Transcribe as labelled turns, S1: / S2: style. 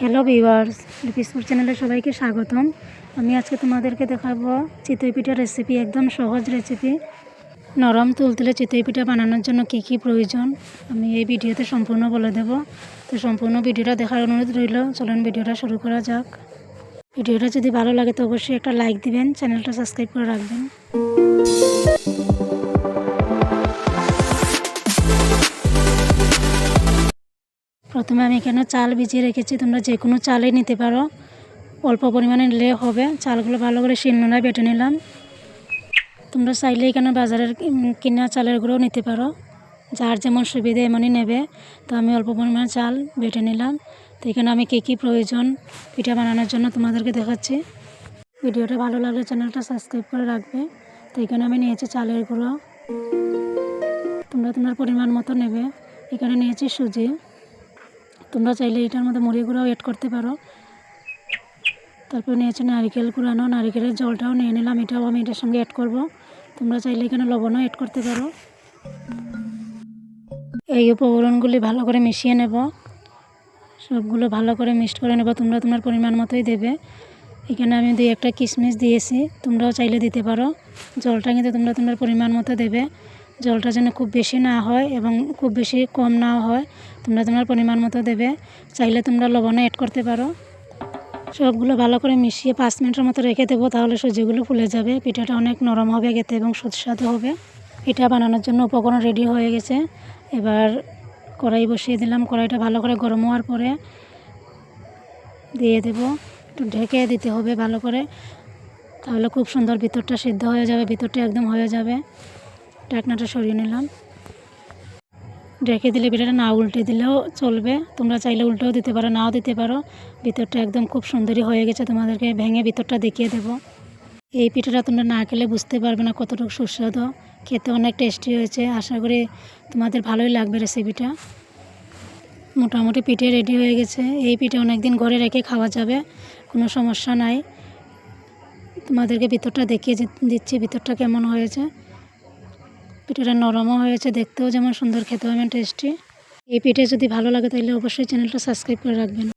S1: Hello viewers লিপিসপুর চ্যানেলে সবাইকে স্বাগতম। আমি আজকে তোমাদেরকে দেখাবো চিতই পিঠার রেসিপি একদম সহজ রেসিপি নরম তুলতুলে চিতই পিঠা বানানোর জন্য কী কী প্রয়োজন, আমি এই ভিডিওতে সম্পূর্ণ বলে দেব। তো সম্পূর্ণ ভিডিওটা দেখার অনুরোধ রইল, চলুন ভিডিওটা শুরু করা যাক। ভিডিওটা যদি ভালো লাগে তো অবশ্যই একটা লাইক দিবেন চ্যানেলটা সাবস্ক্রাইব করে রাখবেন। প্রথমে আমি এখানে চাল ভিজিয়ে রেখেছি, তোমরা যে কোনো চালই নিতে পারো। অল্প পরিমাণে নিলে হবে। চালগুলো ভালো করে শিলনোড়ায় বেটে নিলাম। তোমরা চাইলে এখানে বাজারের কিনা চালের গুঁড়োও নিতে পারো। যার যেমন সুবিধা এমনই নেবে। তো আমি অল্প পরিমাণে চাল বেটে নিলাম। তো এখানে আমি কী কী প্রয়োজন পিঠা বানানোর জন্য তোমাদেরকে দেখাচ্ছি। ভিডিওটা ভালো লাগলে চ্যানেলটা সাবস্ক্রাইব করে রাখবে। তো এখানে আমি নিয়েছি চালের গুঁড়ো। তোমরা তোমার পরিমাণ মতো নেবে। এখানে নিয়েছি সুজি। তোমরা চাইলে এটার মধ্যে মুড়ি গুঁড়াও অ্যাড করতে পারো। তারপর নিয়েছি নারিকেল কুড়ানো, নারিকেলের জলটাও নিয়ে নিলাম, এটাও আমি এটার সঙ্গে অ্যাড করব। তোমরা চাইলে এখানে লবণও অ্যাড করতে পারো। এই উপকরণগুলি ভালো করে মিশিয়ে নেব। সবগুলো ভালো করে মিক্সড করে নেব, তোমরা তোমার পরিমাণ মতোই দেবে। এখানে আমি দুই একটা কিশমিশ দিয়েছি, তোমরাও চাইলে দিতে পারো। জলটা কিন্তু তোমরা তোমার পরিমাণ মতো দেবে। জলটা যেন খুব বেশি না হয় এবং খুব বেশি কম না হয়, তোমরা তোমার পরিমাণ মতো দেবে। চাইলে তোমরা লবণও অ্যাড করতে পারো। সবগুলো ভালো করে মিশিয়ে পাঁচ মিনিটের মতো রেখে দেবো, তাহলে সুজিগুলো ফুলে যাবে। পিঠাটা অনেক নরম হবে খেতে এবং সুস্বাদু হবে। পিঠা বানানোর জন্য উপকরণ রেডি হয়ে গেছে। এবার কড়াই বসিয়ে দিলাম। কড়াইটা ভালো করে গরম হওয়ার পরে দিয়ে দেব। একটু ঢেকে দিতে হবে ভালো করে। তাহলে খুব সুন্দর ভিতরটা সিদ্ধ হয়ে যাবে, ভিতরটা একদম হয়ে যাবে। ঢাকনাটা সরিয়ে নিলাম। ঢেকে দিলে পিঠাটা না উল্টে দিলেও চলবে। তোমরা চাইলে উল্টেও দিতে পারো, নাও দিতে পারো। ভিতরটা একদম খুব সুন্দরই হয়ে গেছে। তোমাদেরকে ভেঙে ভিতরটা দেখিয়ে দেবো। এই পিঠাটা তোমরা না খেলে বুঝতে পারবে না কতটুকু সুস্বাদু। খেতে অনেক টেস্টি হয়েছে। আশা করি তোমাদের ভালোই লাগবে রেসিপিটা। মোটামুটি পিঠে রেডি হয়ে গেছে। এই পিঠে অনেক দিন ঘরে রেখে খাওয়া যাবে। কোনো সমস্যা নাই। তোমাদেরকে ভিতরটা দেখিয়ে দিচ্ছি ভিতরটা কেমন হয়েছে। পিঠেটা নরমও হয়েছে, দেখতেও যেমন সুন্দর, খেতেও যেমন টেস্টি এই পিঠে যদি ভালো লাগে তাহলে অবশ্যই চ্যানেলটা সাবস্ক্রাইব করে রাখবেন।